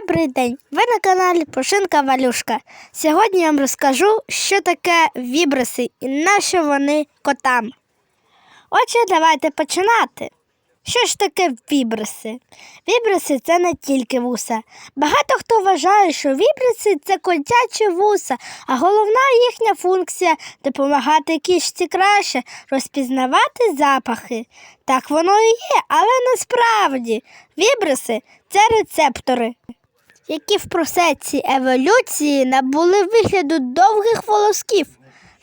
Добрий день! Ви на каналі Пушинка Валюшка. Сьогодні я вам розкажу, що таке вібриси і на що вони котам. Отже, давайте починати. Що ж таке вібриси? Вібриси це не тільки вуса. Багато хто вважає, що вібриси це котячі вуса, а головна їхня функція допомагати кішці краще розпізнавати запахи. Так воно і є, але насправді вібриси це рецептори, які в процесі еволюції набули вигляду довгих волосків.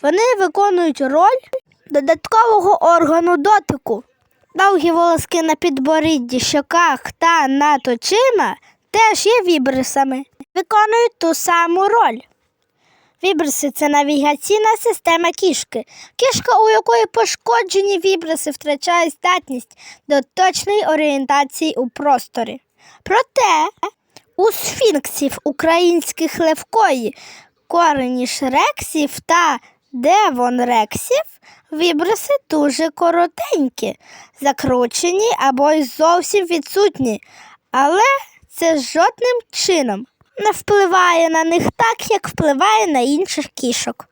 Вони виконують роль додаткового органу дотику. Довгі волоски на підборідді, щоках та над очима теж є вібрисами, виконують ту саму роль. Вібриси це навігаційна система кішки. Кішка, у якої пошкоджені вібриси, втрачає здатність до точної орієнтації у просторі. Проте у сфінксів українських левкої, кореніш рексів та девонрексів вібриси дуже коротенькі, закручені або й зовсім відсутні, але це жодним чином не впливає на них так, як впливає на інших кішок.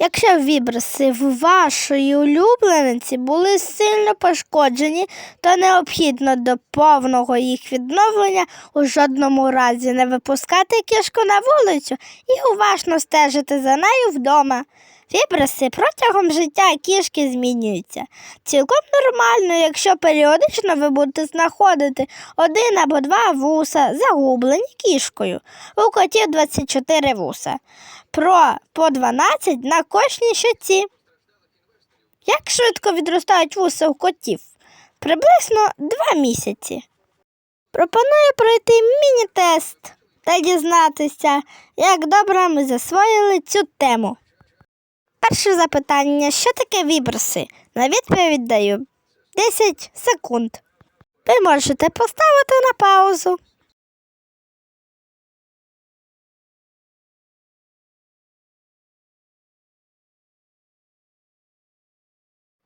Якщо вібриси в вашої улюблениці були сильно пошкоджені, то необхідно до повного їх відновлення у жодному разі не випускати кішку на вулицю і уважно стежити за нею вдома. Вібриси протягом життя кішки змінюються. Цілком нормально, якщо періодично ви будете знаходити один або два вуса, загублені кішкою. У котів 24 вуса. Про по 12 на кожній щоці. Як швидко відростають вуса у котів? Приблизно 2 місяці. Пропоную пройти міні-тест та дізнатися, як добре ми засвоїли цю тему. Перше запитання: що таке вібриси? На відповідь даю 10 секунд. Ви можете поставити на паузу.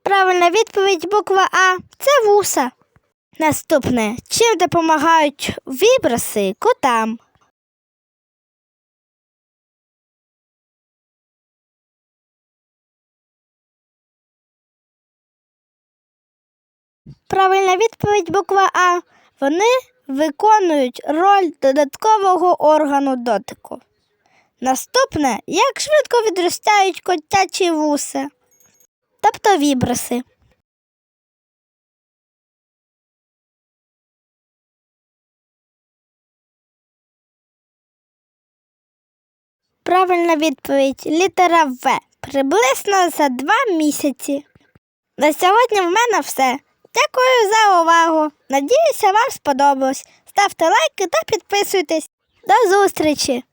Правильна відповідь буква А це вуса. Наступне. Чим допомагають вібриси котам? Правильна відповідь буква А. Вони виконують роль додаткового органу дотику. Наступне, як швидко відростають котячі вуса, тобто вібриси. Правильна відповідь літера В. Приблизно за два місяці. На сьогодні в мене все. Дякую за увагу. Надіюся, вам сподобалось. Ставте лайки та підписуйтесь. До зустрічі!